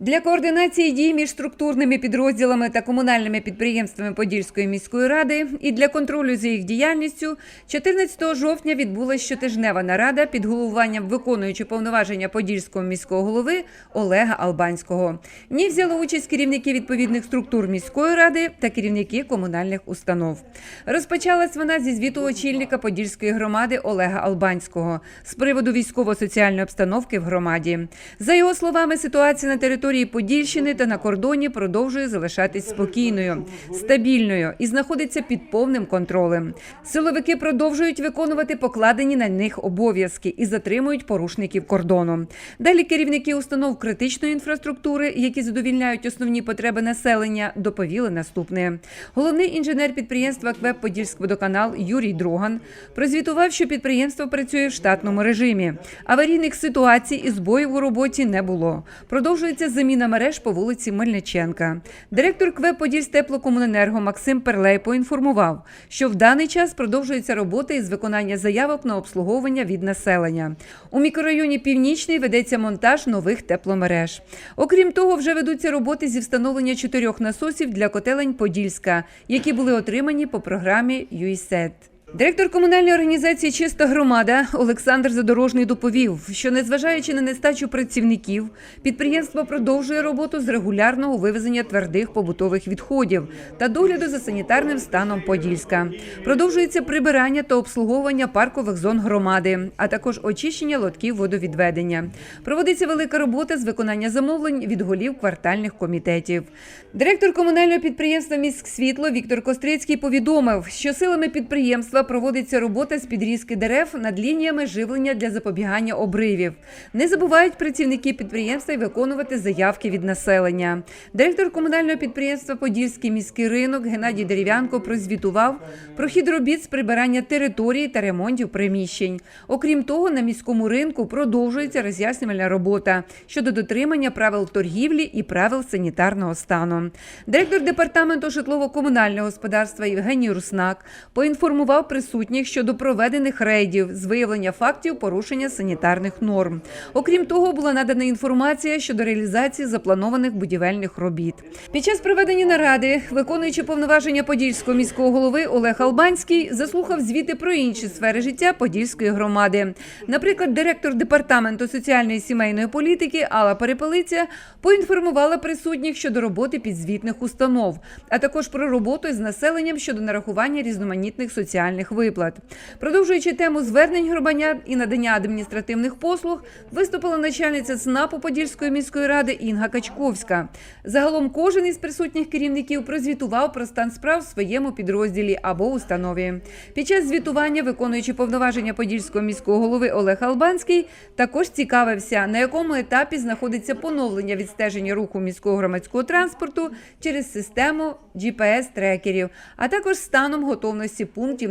Для координації дій між структурними підрозділами та комунальними підприємствами Подільської міської ради і для контролю за їх діяльністю 14 жовтня відбулася щотижнева нарада під головуванням виконуючого повноваження Подільського міського голови Олега Албанського. В ній взяли участь керівники відповідних структур міської ради та керівники комунальних установ. Розпочалась вона зі звіту очільника Подільської громади Олега Албанського з приводу військово-соціальної обстановки в громаді. За його словами, ситуація на території Подільщини та на кордоні продовжує залишатись спокійною, стабільною і знаходиться під повним контролем. Силовики продовжують виконувати покладені на них обов'язки і затримують порушників кордону. Далі керівники установ критичної інфраструктури, які задовільняють основні потреби населення, доповіли наступне. Головний інженер підприємства КВЕП «Подільськводоканал» Юрій Дроган прозвітував, що підприємство працює в штатному режимі. Аварійних ситуацій і збоїв у роботі не було. Продовжується заміна мереж по вулиці Мельниченка. Директор КВЕП «Подільстеплокомуненерго» Максим Перлей поінформував, що в даний час продовжується робота із виконання заявок на обслуговування від населення. У мікрорайоні Північний ведеться монтаж нових тепломереж. Окрім того, вже ведуться роботи зі встановлення чотирьох насосів для котелень Подільська, які були отримані по програмі UISED. Директор комунальної організації Чиста громада Олександр Задорожний доповів, що незважаючи на нестачу працівників, підприємство продовжує роботу з регулярного вивезення твердих побутових відходів та догляду за санітарним станом Подільська. Продовжується прибирання та обслуговування паркових зон громади, а також очищення лотків водовідведення. Проводиться велика робота з виконання замовлень від голів квартальних комітетів. Директор комунального підприємства «Міськсвітло» Віктор Кострицький повідомив, що силами підприємства проводиться робота з підрізки дерев над лініями живлення для запобігання обривів. Не забувають працівники підприємства й виконувати заявки від населення. Директор комунального підприємства Подільський міський ринок Геннадій Дерев'янко прозвітував про хід робіт з прибирання території та ремонтів приміщень. Окрім того, на міському ринку продовжується роз'яснювальна робота щодо дотримання правил торгівлі і правил санітарного стану. Директор департаменту житлово-комунального господарства Євгеній Руснак поінформував присутніх щодо проведених рейдів з виявлення фактів порушення санітарних норм. Окрім того, була надана інформація щодо реалізації запланованих будівельних робіт. Під час проведення наради, виконуючи повноваження Подільського міського голови Олег Албанський заслухав звіти про інші сфери життя Подільської громади. Наприклад, директор департаменту соціальної сімейної політики Алла Перепелиця поінформувала присутніх щодо роботи підзвітних установ, а також про роботу з населенням щодо нарахування різноманітних соціальних виплат. Продовжуючи тему звернень громадян і надання адміністративних послуг, виступила начальниця ЦНАПу Подільської міської ради Інга Качковська. Загалом кожен із присутніх керівників прозвітував про стан справ в своєму підрозділі або установі. Під час звітування, виконуючи повноваження Подільського міського голови Олег Албанський, також цікавився, на якому етапі знаходиться поновлення відстеження руху міського громадського транспорту через систему GPS-трекерів, а також станом готовності пунктів